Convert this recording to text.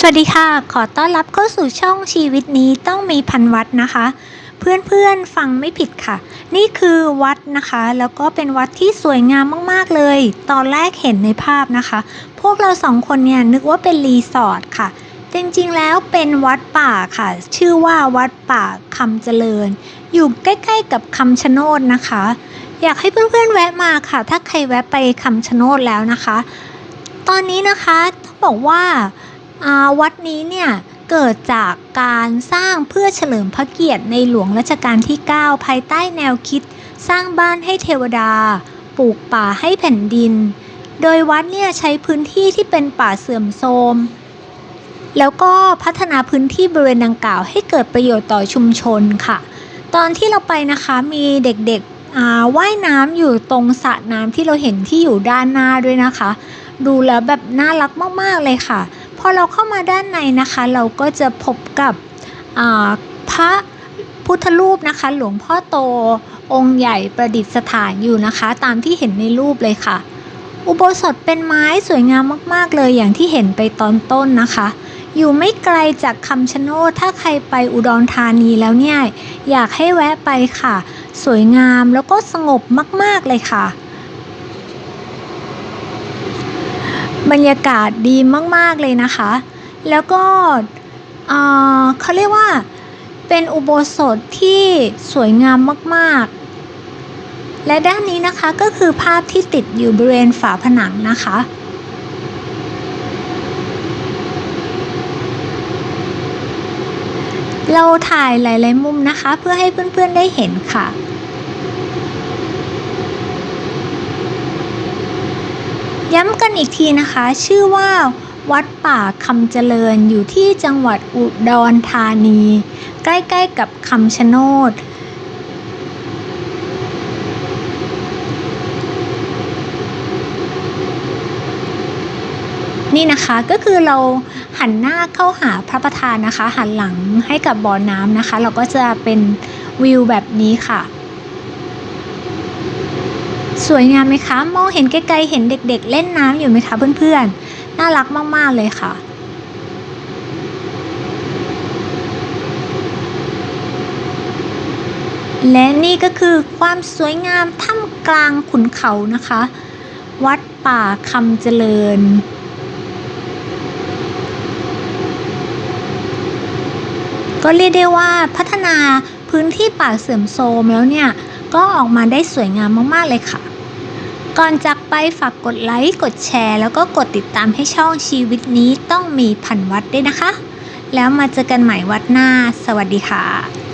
สวัสดีค่ะ ขอต้อนรับเข้าสู่ช่องชีวิตนี้ต้องมีพันวัดนะคะ เพื่อนๆฟังไม่ผิดค่ะ นี่คือวัดนะคะ แล้วก็เป็นวัดที่สวยงามมากๆเลย ตอนแรกเห็นในภาพนะคะ พวกเราสองคนเนี่ยนึกว่าเป็นรีสอร์ทค่ะ จริงๆแล้วเป็นวัดป่าค่ะ ชื่อว่าวัดป่าคำเจริญ อยู่ใกล้ๆกับคำชะโนดนะคะ อยากให้เพื่อนๆแวะมาค่ะ ถ้าใครแวะไปคำชะโนดแล้วนะคะ ตอนนี้นะคะต้องบอกว่าอ่า วัดนี้เนี่ยเกิดจากการสร้างเพื่อเฉลิมพระเกียรติในหลวงรัชกาลที่ 9 ภายใต้แนวคิด สร้างบ้านให้เทวดา ปลูกป่าให้แผ่นดิน โดยวัดเนี่ยใช้พื้นที่ที่เป็นป่าเสื่อมโทรม แล้วก็พัฒนาพื้นที่บริเวณดังกล่าวให้เกิดประโยชน์ต่อชุมชนค่ะ ตอนที่เราไปนะคะมีเด็กๆว่ายน้ำอยู่ตรงสระน้ำที่เราเห็นที่อยู่ด้านหน้าด้วยนะคะ ดูแล้วแบบน่ารักมากๆเลยค่ะ พอเราเข้ามาด้านในนะคะ เราก็จะพบกับพระพุทธรูปนะคะ หลวงพ่อโตองค์ใหญ่ประดิษฐานอยู่นะคะ ตามที่เห็นในรูปเลยค่ะ อุโบสถเป็นไม้สวยงามมาก ๆ เลยอย่างที่เห็นไปตอนต้นนะคะ อยู่ไม่ไกลจากคำชะโนดถ้าใครไปอุดรธานีแล้วเนี่ย อยากให้แวะไปค่ะ สวยงามแล้วก็สงบมาก ๆ เลยค่ะ บรรยากาศดีมาก ๆ เลยนะคะ แล้วก็เขาเรียกว่าเป็นอุโบสถที่สวยงามมาก ๆ และด้านนี้นะคะก็คือภาพที่ติดอยู่บริเวณฝาผนังนะคะ เราถ่ายหลาย ๆ มุมนะคะ เพื่อให้เพื่อน ๆ ได้เห็นค่ะ ย้ำกันอีกทีนะคะ ชื่อว่าวัดป่าคำเจริญอยู่ที่จังหวัดอุดรธานี ใกล้ๆกับคำชะโนดนี่นะคะก็คือเราหันหน้าเข้าหาพระประธานนะคะ หันหลังให้กับบ่อน้ำนะคะ เราก็จะเป็นวิวแบบนี้ค่ะ สวยงามไหมคะ มองเห็นไกลๆเห็นเด็ก ๆ เล่นน้ำอยู่ไหมคะเพื่อนๆ น่ารักมากๆเลยค่ะ และนี่ก็คือความสวยงามท่ามกลางขุนเขานะคะ วัดป่าคำเจริญก็เรียกได้ว่าพัฒนาพื้นที่ป่าเสื่อมโทรมแล้วเนี่ย ก็ออกมาได้สวยงามมากๆเลยค่ะ ก่อนจากไปฝากกดไลค์ กดแชร์ แล้วก็กดติดตามให้ช่องชีวิตนี้ต้องมีพันวัดด้วยนะคะ แล้วมาเจอกันใหม่วัดหน้า สวัสดีค่ะ